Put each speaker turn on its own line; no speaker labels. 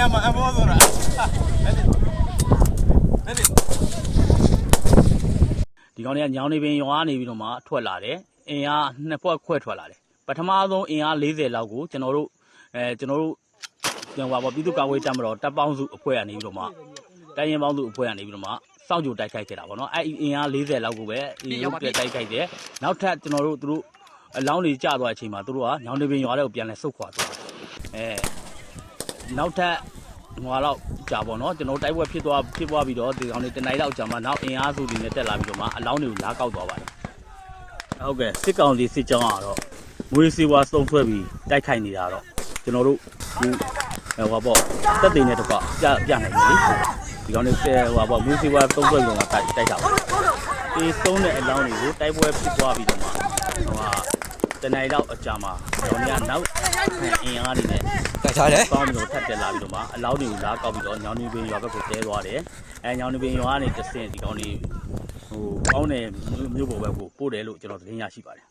ရမှာအဘောဆိုတာဘယ်လိုဘယ်လို
ဒီကောင်တွေကညောင်နေပင်ရွာနေပြီးတော့မှထွက်လာတယ်အင်အားနှစ်ပွက်ခွဲထွက်လာတယ်ပထမဆုံးအင်အား40လောက်ကိုကျွန်တော်တို့အဲကျွန်တော်တို့ပြန်ပါပေါ့ပြည်သူ့ကာကွယ်တပ်မတော်တပ်ပေါင်းစုအဖွဲ့ကနေပြီးတော့မှတိုင်းရင်ပေါင်းစုအဖွဲ့ကနေပြီးတော့မှစောင့်ကြိုတိုက်ခိုက်ခဲ့တာပေါ့နော်အဲ့အင်အား40လောက်ကိုပဲဒီရုပ်ပြတိုက်ခိုက်တယ်နောက်ထပ်ကျွန်တော်တို့သူတို့အလောင်းတွေကျသွားတဲ့အချိန်မှာသူတို့ကညောင်နေပင်ရွာတွေကိုပြန်လဲဆုတ်ခွာသွားတယ်အဲ နောက်ထပ်ဟိုတော့ကြာပေါ့နော်ကျွန်တော်တိုက်ပွဲဖြစ်သွားဖြစ်သွားပြီးတော့ဒီကောင်တွေတနိုင်တော့ကြာမှနောက်အင်အားစုတွေနဲ့တက်လာပြီးတော့မှအလောင်းတွေကိုလာကောက်သွားပါတယ်ဟုတ်ကဲ့စစ်ကောင်စီစစ်ကြောင်းကတော့မွေးစီဝါစုံဆွဲပြီးတိုက်ခိုက်နေတာတော့ကျွန်တော်တို့ဒီဟိုပါပေါ့တက်တင်တဲ့တော့ပြပြနိုင်ပြီလေဒီကောင်တွေဟိုပါပေါ့မွေးစီဝါစုံဆွဲလုံးကတိုက်တိုက်တာပါဒီသုံးတဲ့အလောင်းတွေကိုတိုက်ပွဲဖြစ်သွားပြီးတော့မှဟိုဟာ တနိုင်တော့အကြာမှာကျွန်တော်ကနောက်အင်အားတွေနဲ့
တိုက်ထားတယ်
ပေါင်းပြီးတော့ထပ်တက်လာပြီးတော့မှအလောင်းတွေကိုလာကောက်ပြီးတော့ညောင်နေပင်ရွာဘက်ကိုတဲသွားတယ်အဲညောင်နေပင်ရွာကနေတစ်ဆင့်ဒီကောင်းနေဟိုပေါင်းတဲ့မြို့ပေါ်ဘက်ကိုပို့တယ်လို့ကျွန်တော်သတင်းရရှိပါတယ်